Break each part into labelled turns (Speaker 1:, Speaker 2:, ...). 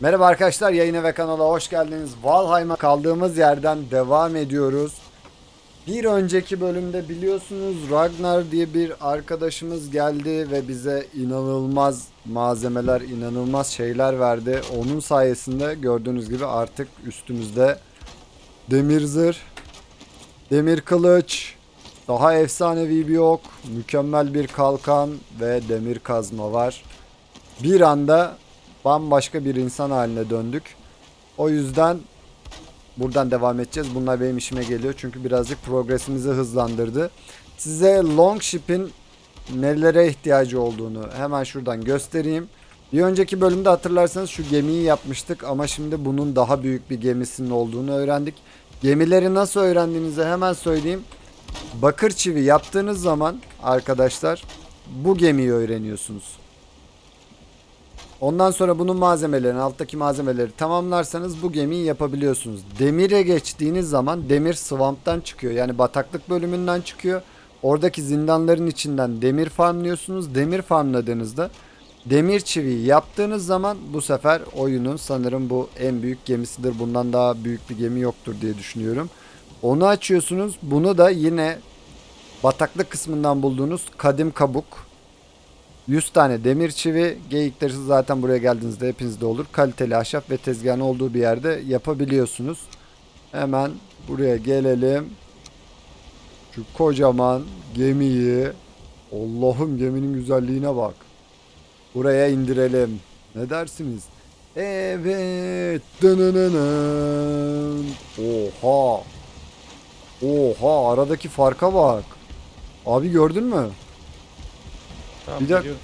Speaker 1: Merhaba arkadaşlar yayına ve kanala hoş geldiniz. Valheim'a kaldığımız yerden devam ediyoruz. Bir önceki bölümde biliyorsunuz Ragnar diye bir arkadaşımız geldi ve bize inanılmaz malzemeler, inanılmaz şeyler verdi. Onun sayesinde gördüğünüz gibi artık üstümüzde demir zırh, demir kılıç, daha efsanevi bir ok, mükemmel bir kalkan ve demir kazma var. Bir anda bambaşka bir insan haline döndük. O yüzden buradan devam edeceğiz. Bunlar benim işime geliyor çünkü birazcık progresimizi hızlandırdı. Size Longship'in nelere ihtiyacı olduğunu hemen şuradan göstereyim. Bir önceki bölümde hatırlarsanız şu gemiyi yapmıştık ama şimdi bunun daha büyük bir gemisinin olduğunu öğrendik. Gemileri nasıl öğrendiğinizi hemen söyleyeyim. Bakır çivi yaptığınız zaman arkadaşlar bu gemiyi öğreniyorsunuz. Ondan sonra bunun malzemelerini, alttaki malzemeleri tamamlarsanız bu gemiyi yapabiliyorsunuz. Demire geçtiğiniz zaman demir swamp'tan çıkıyor. Yani bataklık bölümünden çıkıyor. Oradaki zindanların içinden demir farmlıyorsunuz. Demir farmladığınızda demir çiviyi yaptığınız zaman bu sefer oyunun sanırım bu en büyük gemisidir. Bundan daha büyük bir gemi yoktur diye düşünüyorum. Onu açıyorsunuz. Bunu da yine bataklık kısmından bulduğunuz kadim kabuk 100 tane demir çivi geyikleri zaten buraya geldiğinizde hepinizde olur. Kaliteli ahşap ve tezgahın olduğu bir yerde yapabiliyorsunuz. Hemen buraya gelelim. Şu kocaman gemiyi Allah'ım geminin güzelliğine bak. Buraya indirelim. Ne dersiniz? Evet. Dınınının. Oha. Oha aradaki farka bak. Abi gördün mü?
Speaker 2: Tamam,
Speaker 1: Bir dakika.
Speaker 2: biliyorum.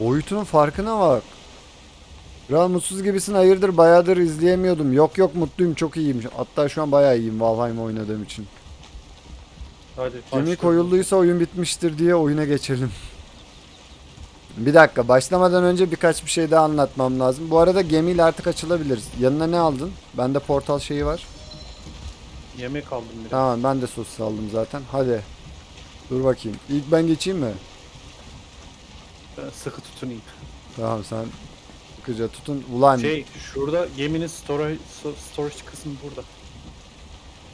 Speaker 1: Boyutunun farkına bak. Kral mutsuz gibisin hayırdır bayağıdır izleyemiyordum. Yok yok mutluyum çok iyiyim. Hatta şu an bayağı iyiyim Valheim oynadığım için.
Speaker 2: Hadi.
Speaker 1: Gemi koyulduysa oyun bitmiştir diye oyuna geçelim. Bir dakika başlamadan önce birkaç bir şey daha anlatmam lazım. Bu arada gemiyle artık açılabiliriz. Yanına ne aldın? Bende portal şeyi var.
Speaker 2: Yemek aldım bir.
Speaker 1: Tamam ben de sosis aldım zaten. Hadi. Dur bakayım. İlk ben geçeyim mi?
Speaker 2: Ben sıkı tutunayım.
Speaker 1: Tamam sen sıkıca tutun. Ulan
Speaker 2: Şey şurada geminin storage, storage kısmı burada.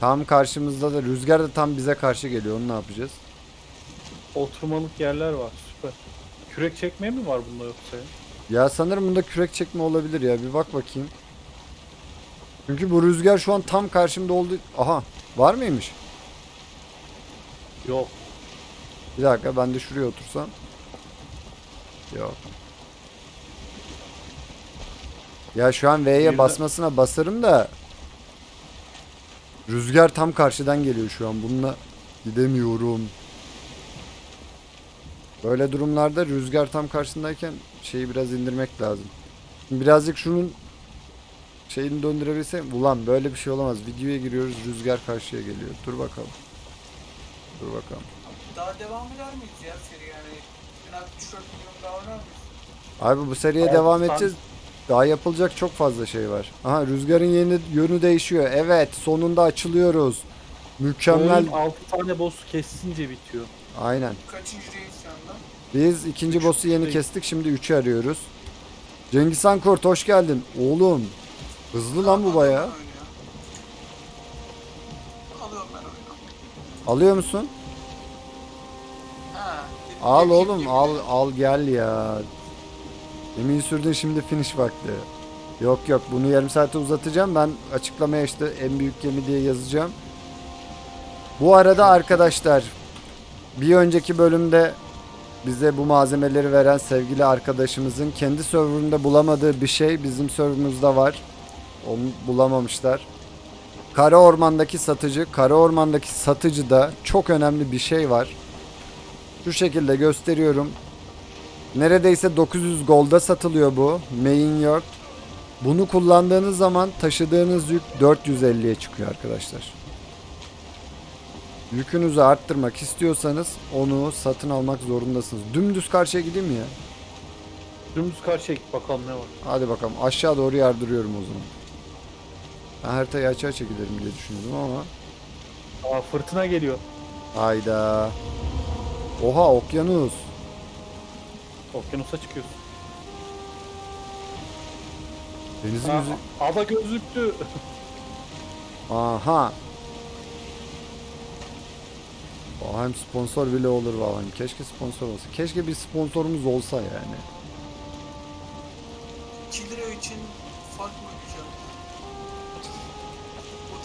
Speaker 1: tam karşımızda da rüzgar da tam bize karşı geliyor. Onu ne yapacağız?
Speaker 2: Oturmalık yerler var süper. Kürek çekmeye mi var bunda yoksa ya?
Speaker 1: Ya sanırım bunda kürek çekme olabilir ya. Bir bak bakayım. Çünkü bu rüzgar şu an tam karşımda oldu. Aha var mıymış?
Speaker 2: Yok.
Speaker 1: Bir dakika ben de şuraya otursam. Yok. Ya şu an V'ye basmasına basarım da Rüzgar tam karşıdan geliyor şu an. Bununla gidemiyorum. Böyle durumlarda rüzgar tam karşısındayken şeyi biraz indirmek lazım. Şimdi birazcık şunun şeyini döndürebilsem. Ulan böyle bir şey olamaz. Videoya giriyoruz rüzgar karşıya geliyor. Dur bakalım. Dur bakalım.
Speaker 3: Daha devam eder miyiz ya seri yani? 1064 milyon daha oynar mıyız?
Speaker 1: Abi bu seriye
Speaker 2: Altı
Speaker 1: devam
Speaker 2: tane-
Speaker 1: edeceğiz. Daha yapılacak çok fazla şey var. Aha rüzgarın yeni yönü değişiyor. Evet sonunda açılıyoruz. Mükemmel.
Speaker 2: Oyun 6 tane boss kessince bitiyor.
Speaker 1: Aynen.
Speaker 3: Kaçıncıdayız şu anda?
Speaker 1: Biz ikinci
Speaker 2: Üç
Speaker 1: boss'u yeni kestik. Şimdi 3'ü arıyoruz. Cengiz Han Kurt hoş geldin. Oğlum. Hızlı lan bu baya.
Speaker 3: Alıyorum ben oyunu. Alıyorum ben oyunu.
Speaker 1: Alıyor musun? Al oğlum al al gel ya. Emin sürdün şimdi finish vakti. Yok yok bunu yarım saate uzatacağım. Ben açıklamaya işte en büyük gemi diye yazacağım. Bu arada arkadaşlar bir önceki bölümde bize bu malzemeleri veren sevgili arkadaşımızın kendi serverında bulamadığı bir şey bizim serverımızda var. Onu bulamamışlar. Kara Orman'daki satıcı, Kara Orman'daki satıcıda çok önemli bir şey var. Şu şekilde gösteriyorum. Neredeyse 900 golda satılıyor bu. Main Yard. Bunu kullandığınız zaman taşıdığınız yük 450'ye çıkıyor arkadaşlar. Yükünüzü arttırmak istiyorsanız onu satın almak zorundasınız. Dümdüz karşıya gideyim mi ya?
Speaker 2: Dümdüz karşıya git bakalım ne var.
Speaker 1: Hadi bakalım aşağı doğru yardırıyorum o zaman. Ben haritayı açığa çekilerim diye düşündüm ama.
Speaker 2: Aa fırtına geliyor.
Speaker 1: Hayda. Oha okyanus.
Speaker 2: Okyanusa çıkıyorsun.
Speaker 1: Denizin
Speaker 2: Ha,
Speaker 1: yüzü...
Speaker 2: ada gözüktü.
Speaker 1: Aha. Hem sponsor bile olur falan. Keşke sponsor olsa. Keşke bir sponsorumuz olsa yani.
Speaker 3: 2 lira için fark mı?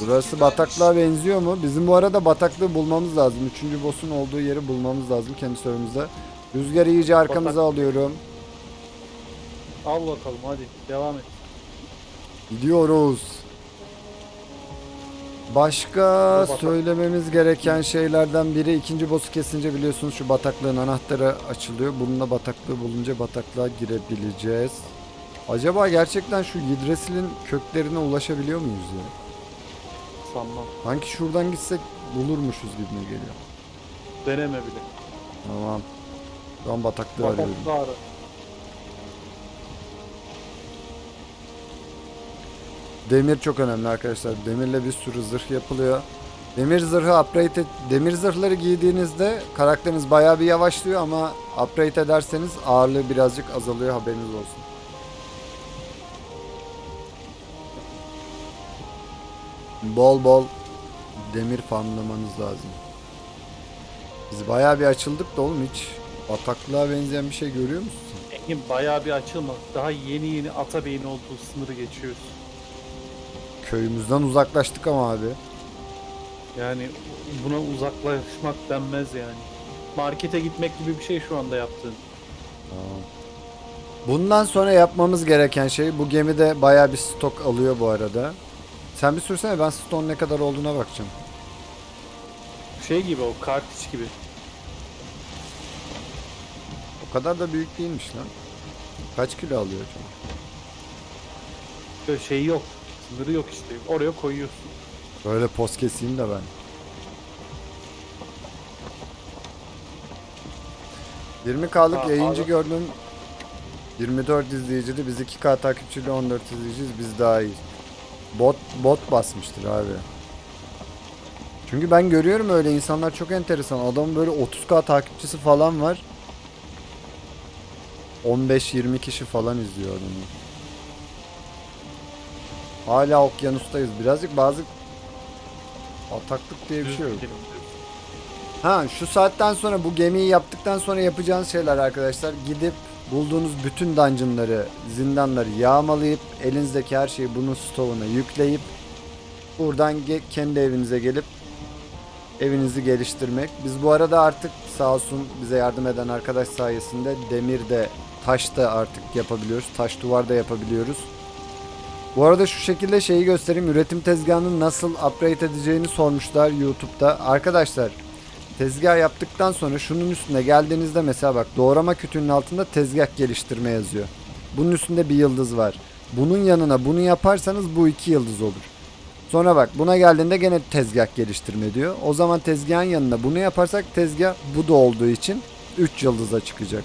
Speaker 1: Burası
Speaker 3: 32
Speaker 1: bataklığa benziyor mu? Bizim bu arada bataklığı bulmamız lazım. Üçüncü boss'un olduğu yeri bulmamız lazım kendi sorumuzda. Rüzgarı iyice arkamıza alıyorum.
Speaker 2: Al bakalım hadi devam et.
Speaker 1: Gidiyoruz. Başka
Speaker 2: Batak-
Speaker 1: söylememiz gereken şeylerden biri ikinci boss'u kesince biliyorsunuz şu bataklığın anahtarı açılıyor. Bununla bataklığı bulunca bataklığa girebileceğiz. Acaba gerçekten şu Yggdrasil'in köklerine ulaşabiliyor muyuz ya?
Speaker 2: Sanmam.
Speaker 1: Sanki şuradan gitsek bulurmuşuz gibime geliyor.
Speaker 2: Deneme bile.
Speaker 1: Tamam. Şu an bataklığı arıyorum.
Speaker 2: Bataklı ara.
Speaker 1: Demir çok önemli arkadaşlar. Demirle bir sürü zırh yapılıyor. Demir zırhı upgrade et, demir zırhları giydiğinizde karakteriniz bayağı bir yavaşlıyor ama upgrade ederseniz ağırlığı birazcık azalıyor haberiniz olsun. Bol bol demir farmlamanız lazım. Biz bayağı bir açıldık da oğlum hiç bataklığa benzeyen bir şey görüyor musun?
Speaker 2: Engin bayağı bir açılma. Daha yeni yeni ata beyin olduğu sınırı geçiyoruz.
Speaker 1: Köyümüzden uzaklaştık ama abi.
Speaker 2: Yani buna uzaklaşmak denmez yani. Markete gitmek gibi bir şey şu anda yaptığın.
Speaker 1: Tamam. Bundan sonra yapmamız gereken şey bu gemide bayağı bir stok alıyor bu arada. Sen bir sürsene ben stone ne kadar olduğuna bakacağım.
Speaker 2: Şey gibi o kartiç gibi.
Speaker 1: O kadar da büyük değilmiş lan. Kaç kilo alıyor acaba?
Speaker 2: Böyle şey yok. Sınırı yok işte. Oraya koyuyorsun.
Speaker 1: Böyle poz keseyim de ben. 20K'lık
Speaker 2: Ha,
Speaker 1: yayıncı
Speaker 2: abi.
Speaker 1: gördüm. 24 izleyicili biz 2K takipçili 14 izleyiciyiz biz daha iyi. Bot bot basmıştır abi. Çünkü ben görüyorum öyle insanlar çok enteresan. Adamın böyle 30K takipçisi falan var. 15-20 kişi falan izliyor adamı. Hala okyanustayız. Birazcık bazı ataklık diye bir şey yok. Ha şu saatten sonra bu gemiyi yaptıktan sonra yapacağınız şeyler arkadaşlar gidip bulduğunuz bütün dungeonları, zindanları yağmalayıp elinizdeki her şeyi bunun stoğuna yükleyip buradan kendi evinize gelip evinizi geliştirmek. Biz bu arada artık sağ olsun bize yardım eden arkadaş sayesinde demir de taş da artık yapabiliyoruz. Taş duvar da yapabiliyoruz. Bu arada şu şekilde şeyi göstereyim. Üretim tezgahını nasıl upgrade edeceğini sormuşlar YouTube'da. Arkadaşlar tezgah yaptıktan sonra şunun üstüne geldiğinizde mesela bak doğrama kütüğünün altında tezgah geliştirme yazıyor. Bunun üstünde bir yıldız var. Bunun yanına bunu yaparsanız bu iki yıldız olur. Sonra bak buna geldiğinde gene tezgah geliştirme diyor. O zaman tezgahın yanına bunu yaparsak tezgah bu da olduğu için 3 yıldıza çıkacak.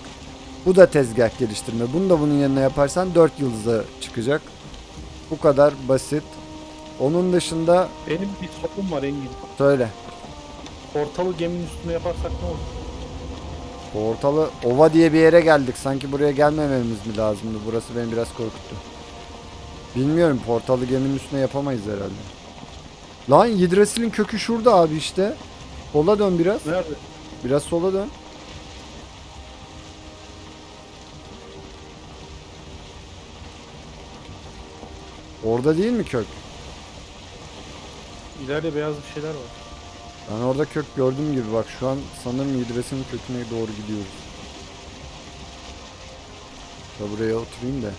Speaker 1: Bu da tezgah geliştirme. Bunu da bunun yanına yaparsan 4 yıldıza çıkacak. Bu kadar basit. Onun dışında
Speaker 2: Benim bir sorum var Engin.
Speaker 1: söyle.
Speaker 2: Portalı geminin üstüne yaparsak ne olur?
Speaker 1: Portalı ova diye bir yere geldik. Sanki buraya gelmememiz mi lazımdı? Burası beni biraz korkuttu. Bilmiyorum portalı geminin üstüne yapamayız herhalde. Lan Yggdrasil'in kökü şurada abi işte. Sola dön biraz.
Speaker 2: Nerede?
Speaker 1: Biraz sola dön. Orada değil mi kök?
Speaker 2: İleride beyaz bir şeyler var.
Speaker 1: Ben orada kök gördüğüm gibi bak şu an sanırım Yggdrasil'in köküne doğru gidiyoruz. Da buraya oturayım da.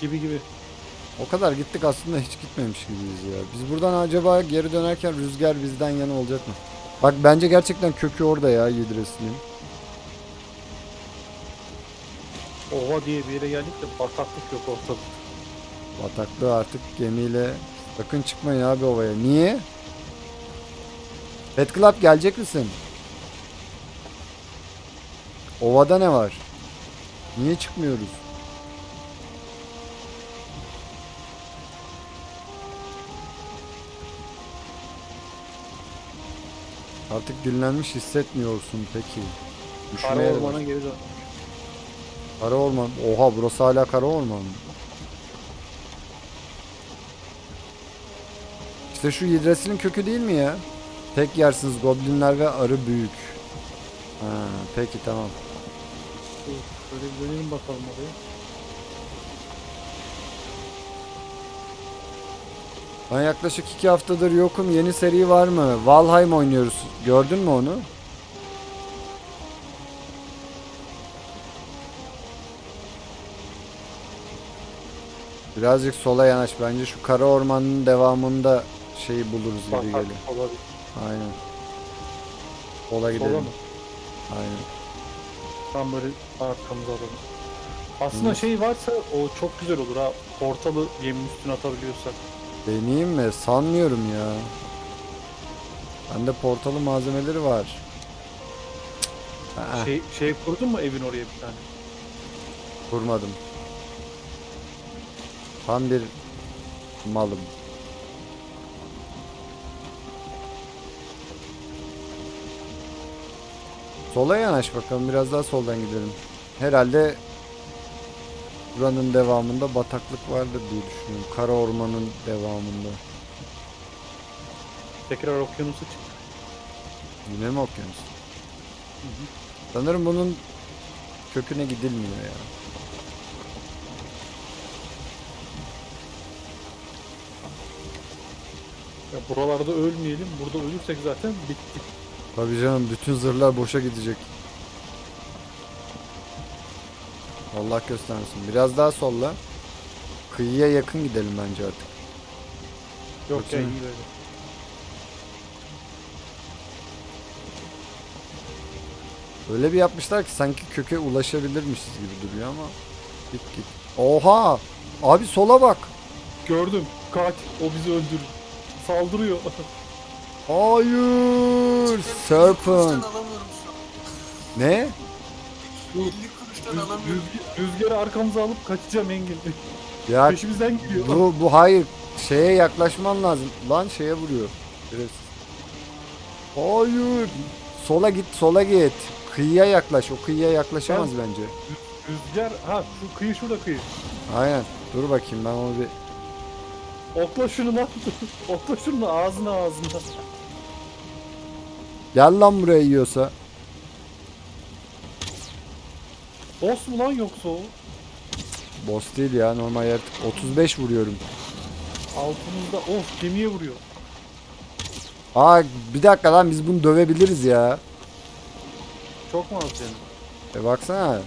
Speaker 2: Gibi gibi.
Speaker 1: O kadar gittik aslında hiç gitmemiş gibiyiz ya. Biz buradan acaba geri dönerken rüzgar bizden yana olacak mı? Bak bence gerçekten kökü orada ya Yggdrasil'in.
Speaker 2: Ova diye bir yere geldik de bataklık yok ortada.
Speaker 1: Bataklığı artık gemiyle sakın çıkmayın abi ovaya. Niye? Pet Club gelecek misin? Ovada ne var? Niye çıkmıyoruz? Artık dinlenmiş hissetmiyorsun peki.
Speaker 2: Kara
Speaker 1: Üşümeye de
Speaker 2: ormana geri dön.
Speaker 1: Kara orman. Oha burası hala kara orman mı? İşte şu Yggdrasil'in kökü değil mi ya? Tek yersiniz goblinler ve arı büyük. Ha, peki tamam.
Speaker 2: Dur, Şöyle bir dönelim bakalım oraya.
Speaker 1: Ben yaklaşık iki haftadır yokum. Yeni seri var mı? Valheim oynuyoruz. Gördün mü onu? Birazcık sola yanaş. Bence şu kara ormanın devamında şeyi buluruz gibi geliyor.
Speaker 2: olabilir.
Speaker 1: Aynen. Sola gidelim.
Speaker 2: Sola mı?
Speaker 1: Aynen.
Speaker 2: Tam böyle arkamıza alalım. Aslında
Speaker 1: Hı.
Speaker 2: şey varsa o çok güzel olur ha. Portalı geminin üstüne atabiliyorsak.
Speaker 1: Deneyeyim mi? Sanmıyorum ya. Bende portalı malzemeleri var. Aa,
Speaker 2: Şey, şey kurdun mu evin oraya bir tane?
Speaker 1: kurmadım. Tam bir malım. Sola yanaş bakalım. Biraz daha soldan gidelim. Herhalde buranın devamında bataklık vardır diye düşünüyorum. Kara ormanın devamında.
Speaker 2: Tekrar okyanusa çık.
Speaker 1: Yine mi okyanus? Sanırım bunun köküne gidilmiyor ya.
Speaker 2: Ya buralarda ölmeyelim. Burada ölürsek zaten bittik.
Speaker 1: Tabii canım bütün zırhlar boşa gidecek. Allah göstermesin. Biraz daha solla. Kıyıya yakın gidelim bence artık.
Speaker 2: Yok ya
Speaker 1: Kötü.
Speaker 2: iyi böyle.
Speaker 1: Öyle bir yapmışlar ki sanki köke ulaşabilirmişiz gibi duruyor ama git git. Oha! Abi sola bak.
Speaker 2: Gördüm. Kaç. O bizi öldürür. Saldırıyor.
Speaker 1: Hayır!
Speaker 3: 50
Speaker 1: Serpent. Ne?
Speaker 3: 50 kuruştan alamıyorum.
Speaker 2: rüzg- rüzgarı arkamıza alıp kaçacağım Engin.
Speaker 1: Ya
Speaker 2: Peşimizden geliyor.
Speaker 1: bu bu hayır. Şeye yaklaşman lazım. Lan şeye vuruyor. Biraz. Hayır. Sola git, sola git. Kıyıya yaklaş. O kıyıya yaklaşamaz bence.
Speaker 2: Rüzgar. Ha şu kıyı şurada kıyı.
Speaker 1: Aynen. Dur bakayım ben onu bir
Speaker 2: Okla şunu lan. Okla şunu ağzına ağzına.
Speaker 1: Gel lan buraya yiyorsa.
Speaker 2: Boss mu lan yoksa o?
Speaker 1: Boss değil ya normal yaratık. 35 vuruyorum.
Speaker 2: Altımızda of gemiye vuruyor.
Speaker 1: Aa bir dakika lan biz bunu dövebiliriz ya.
Speaker 2: Çok mu az canım?
Speaker 1: E baksana.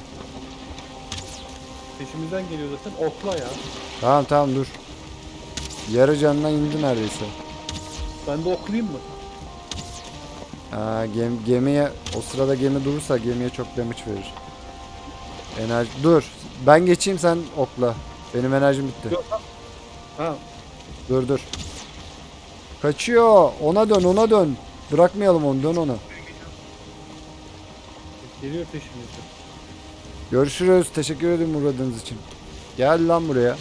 Speaker 2: Peşimizden geliyor zaten okla ya.
Speaker 1: Tamam tamam dur. Yarı canına indi neredeyse.
Speaker 2: Ben de oklayayım mı?
Speaker 1: Aa, gem, gemiye o sırada gemi durursa gemiye çok damage verir. Enerji dur. Ben geçeyim sen okla. Benim enerjim bitti.
Speaker 2: Yok. Ha
Speaker 1: Dur dur. Kaçıyor. Ona dön ona dön. Bırakmayalım onu dön ona.
Speaker 2: geliyor peşimizden.
Speaker 1: Görüşürüz. Teşekkür ederim uğradığınız için. Gel lan buraya.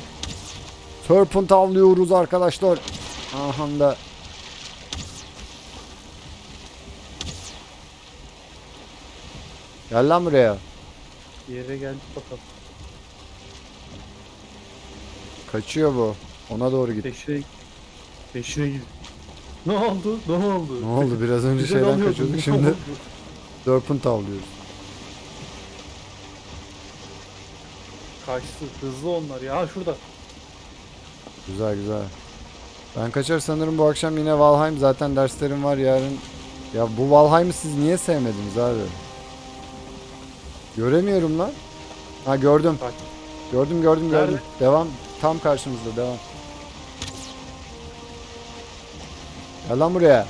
Speaker 1: Serpent avlıyoruz arkadaşlar. Aha da. Gel lan buraya.
Speaker 2: Yere geldik bakalım.
Speaker 1: Kaçıyor bu. Ona doğru git.
Speaker 2: Peşine Peşine gidin. Ne oldu? Ne oldu?
Speaker 1: Ne oldu? Biraz önce
Speaker 2: Bize
Speaker 1: şeyden kaçıyorduk. Şimdi? Serpent avlıyoruz.
Speaker 2: Kaçtı. Hızlı onlar ya. Ha şurada.
Speaker 1: Güzel güzel. Ben kaçar sanırım bu akşam yine Valheim. Zaten derslerim var yarın. Ya bu Valheim'ı siz niye sevmediniz abi? Göremiyorum lan. Ha gördüm. Gördüm gördüm gördüm.
Speaker 2: Nerede?
Speaker 1: Devam. Tam karşımızda devam. Gel lan buraya.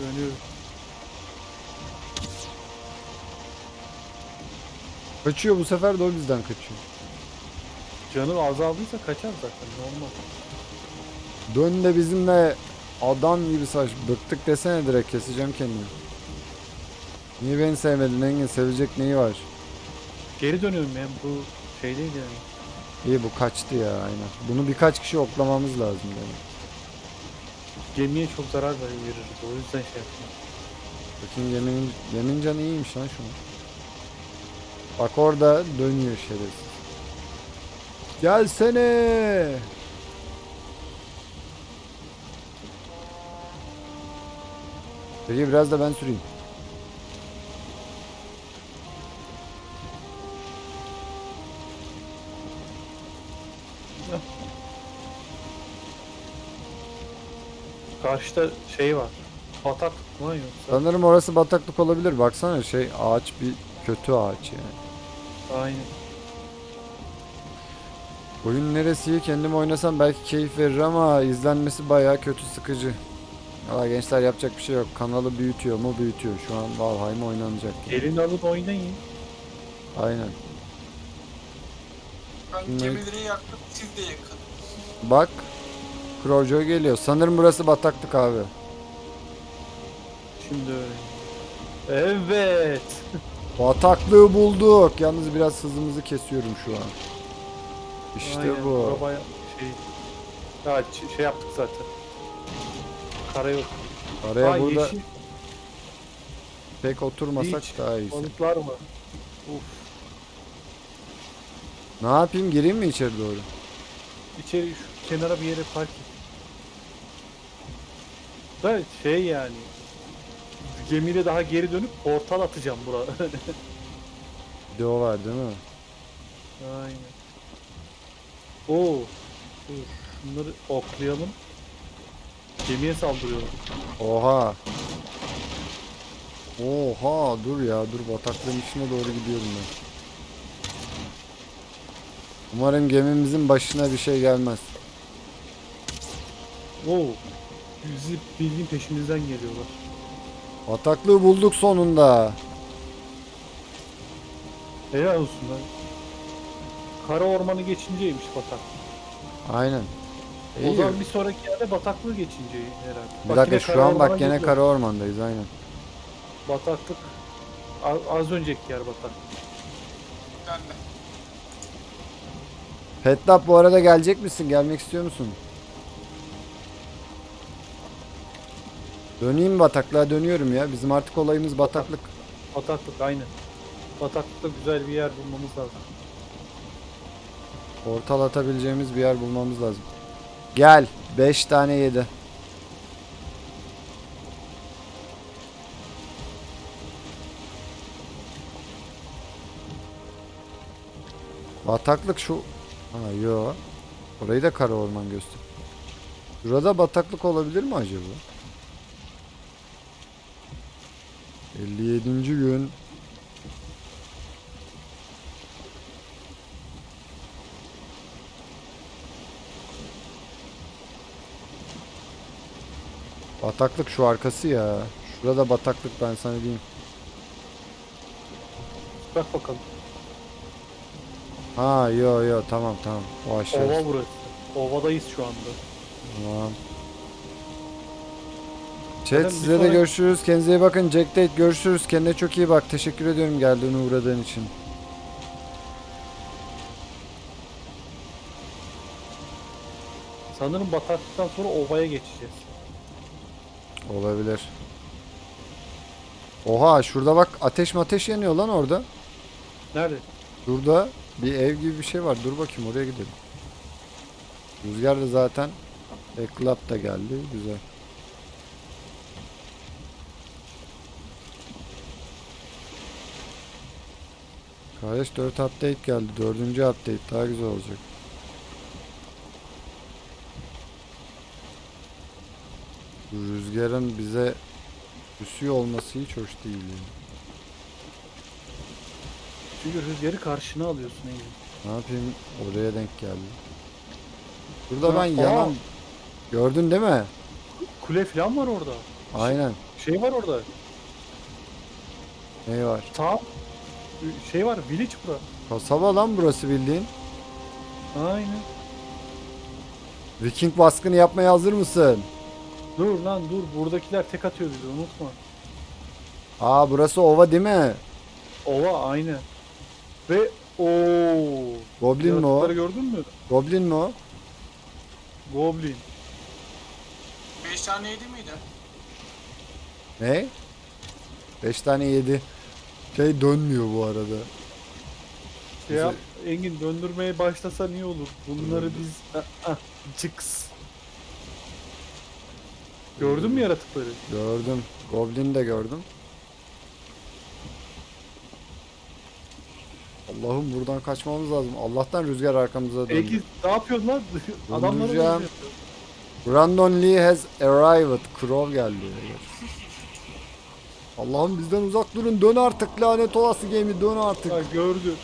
Speaker 2: Dönüyoruz.
Speaker 1: Kaçıyor bu sefer de o bizden kaçıyor.
Speaker 2: Canı azaldıysa kaçar zaten. Normal.
Speaker 1: Dön de bizimle adam gibi saç. Bıktık desene direkt keseceğim kendimi. Niye beni sevmedin Engin? Sevecek neyi var?
Speaker 2: Geri dönüyorum ya. Bu şey değil yani.
Speaker 1: İyi bu kaçtı ya aynen. Bunu birkaç kişi oklamamız lazım yani.
Speaker 2: Gemiye çok zarar verir. O yüzden şey yaptım.
Speaker 1: Bakın yemin, yemin canı iyiymiş lan şu an. Bak orada dönüyor şerefsiz. Gelsene. Peki biraz da ben süreyim.
Speaker 2: Karşıda şey var. Batak mı yoksa?
Speaker 1: Sanırım orası bataklık olabilir. Baksana şey ağaç bir kötü ağaç yani.
Speaker 2: Aynen.
Speaker 1: Oyun neresi kendim oynasam belki keyif verir ama izlenmesi bayağı kötü sıkıcı. Valla gençler yapacak bir şey yok. Kanalı büyütüyor mu büyütüyor. Şu an Valheim oynanacak. yani.
Speaker 2: Elini alıp oynayın.
Speaker 1: Aynen.
Speaker 3: Ben
Speaker 1: Ne?
Speaker 3: gemileri yaktım, siz de yakın.
Speaker 1: Bak. Krojo geliyor. Sanırım burası bataklık abi.
Speaker 2: Şimdi öyle. Evet.
Speaker 1: Bataklığı bulduk. Yalnız biraz hızımızı kesiyorum şu an. İşte
Speaker 2: Aynen,
Speaker 1: bu.
Speaker 2: bura bayağı şey. Ya ç- şey yaptık zaten. Kara yok.
Speaker 1: Araya
Speaker 2: Aa,
Speaker 1: burada
Speaker 2: yeşil
Speaker 1: pek oturmasak
Speaker 2: Hiç.
Speaker 1: daha iyisi.
Speaker 2: balıklar var. Uf.
Speaker 1: Ne yapayım? Gireyim mi içeri doğru?
Speaker 2: İçeri şu kenara bir yere park et. Da şey yani. Gemiyle daha geri dönüp portal atacağım bura.
Speaker 1: Video var değil mi?
Speaker 2: Aynen. Oo. Dur. Şunları oklayalım. Gemiye saldırıyorlar.
Speaker 1: Oha. Oha dur ya dur bataklığın içine doğru gidiyorum ben. Umarım gemimizin başına bir şey gelmez.
Speaker 2: Oo. Bizi bildiğin peşimizden geliyorlar.
Speaker 1: Bataklığı bulduk sonunda.
Speaker 2: Helal olsun lan. Kara ormanı geçinceymiş batak.
Speaker 1: Aynen.
Speaker 2: O
Speaker 1: İyi.
Speaker 2: zaman bir sonraki yerde bataklığı geçince herhalde.
Speaker 1: Bir
Speaker 2: Bak
Speaker 1: dakika
Speaker 2: yine
Speaker 1: şu
Speaker 2: kara
Speaker 1: an
Speaker 2: ormana
Speaker 1: bak gene
Speaker 2: gidiyor.
Speaker 1: kara ormandayız aynen.
Speaker 2: Bataklık. Az, az önceki yer batak.
Speaker 3: Ben de.
Speaker 1: Petlap bu arada gelecek misin? Gelmek istiyor musun? Döneyim bataklığa dönüyorum ya. Bizim artık olayımız bataklık.
Speaker 2: Bataklık aynen. Bataklıkta güzel bir yer bulmamız lazım.
Speaker 1: Portal atabileceğimiz bir yer bulmamız lazım. Gel. 5 tane yedi. Bataklık şu... Ha yo. Orayı da kara orman göster. Şurada bataklık olabilir mi acaba? 57. gün. Bataklık şu arkası ya. Şurada bataklık ben sana diyeyim.
Speaker 2: Bak bakalım.
Speaker 1: Ha yo yo tamam tamam. O aşağı.
Speaker 2: Ova burası. Ovadayız şu anda.
Speaker 1: Tamam. Chat
Speaker 2: Zaten bir
Speaker 1: size de görüşürüz. Kendinize iyi bakın. Jack Date görüşürüz. Kendine çok iyi bak. Teşekkür ediyorum geldiğine uğradığın için.
Speaker 2: Sanırım bataklıktan sonra ovaya geçeceğiz.
Speaker 1: Olabilir. Oha şurada bak ateş ateş yanıyor lan orada.
Speaker 2: Nerede?
Speaker 1: Şurada bir ev gibi bir şey var. Dur bakayım oraya gidelim. Rüzgar da zaten Eklap da geldi. Güzel. Kardeş 4 update geldi. Dördüncü update daha güzel olacak. Rüzgarın bize üsüyor olması hiç hoş değil. Yani.
Speaker 2: Çünkü rüzgarı karşına alıyorsun iyi.
Speaker 1: Ne yapayım? Oraya denk geldi. Burada ben
Speaker 2: aa.
Speaker 1: yanan... Gördün değil mi?
Speaker 2: Kule falan var orada.
Speaker 1: Aynen.
Speaker 2: Şey var orada.
Speaker 1: Ne var?
Speaker 2: Tam şey var. Village bura.
Speaker 1: Kasaba lan burası bildiğin.
Speaker 2: Aynen.
Speaker 1: Viking baskını yapmaya hazır mısın?
Speaker 2: Dur lan dur. Buradakiler tek atıyor bizi unutma.
Speaker 1: Aa burası ova değil mi?
Speaker 2: Ova aynen. Ve ooo.
Speaker 1: Goblin mi o?
Speaker 2: Gördün mü?
Speaker 1: Goblin mi o?
Speaker 2: Goblin.
Speaker 3: 5 tane yedi miydi?
Speaker 1: Ne? 5 tane yedi. Şey dönmüyor bu arada.
Speaker 2: Şey yap, Engin döndürmeye başlasa niye olur? Bunları biz... Ah, ah, Cıks. Gördün mü yaratıkları?
Speaker 1: Gördüm. Goblin de gördüm. Allah'ım buradan kaçmamız lazım. Allah'tan rüzgar arkamıza döndü.
Speaker 2: Engin ne yapıyorsun lan? Adamları
Speaker 1: Döndüreceğim. Brandon Lee has arrived. Crow geldi. Allah'ım bizden uzak durun. Dön artık lanet olası gemi. Dön artık.
Speaker 2: Ha, gördü.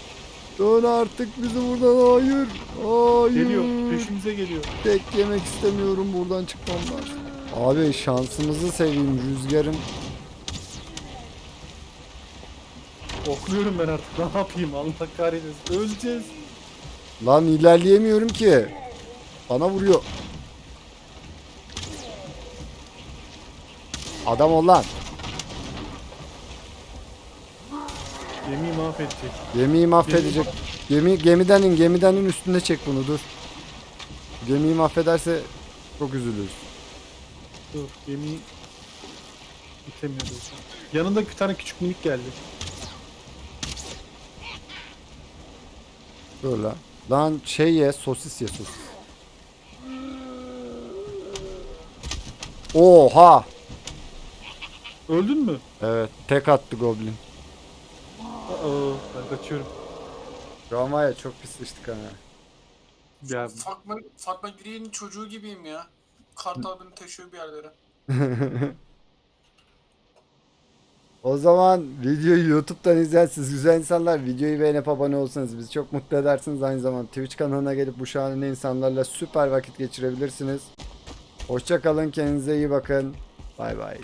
Speaker 1: Dön artık bizi buradan. Hayır. Hayır.
Speaker 2: Geliyor. Peşimize geliyor.
Speaker 1: Tek yemek istemiyorum. Buradan çıkmam lazım. Abi şansımızı seveyim. Rüzgarın
Speaker 2: Okluyorum ben artık. Ne yapayım? Allah kahretsin. Öleceğiz.
Speaker 1: Lan ilerleyemiyorum ki. Bana vuruyor. Adam ol lan.
Speaker 2: Gemiyi mahvedecek.
Speaker 1: Gemiyi mahvedecek. Gemi gemiden in, gemiden in üstünde çek bunu dur. Gemiyi mahvederse çok üzülürüz.
Speaker 2: Dur gemiyi itemiyoruz. Yanında bir tane küçük minik geldi.
Speaker 1: Dur lan. Şey ye, sosis ye sosis. Oha!
Speaker 2: Öldün mü?
Speaker 1: Evet, tek attı goblin.
Speaker 2: Aa, ben kaçıyorum.
Speaker 1: Şu an var ya çok pis sıçtık ha.
Speaker 2: Ya
Speaker 3: Fatma, Fatma Giri'nin çocuğu gibiyim ya. Kartal beni taşıyor bir yerlere.
Speaker 1: O zaman videoyu YouTube'dan izlersiniz. Güzel insanlar videoyu beğenip abone olsanız bizi çok mutlu edersiniz. Aynı zamanda Twitch kanalına gelip bu şahane insanlarla süper vakit geçirebilirsiniz. Hoşça kalın, kendinize iyi bakın. Bay bay.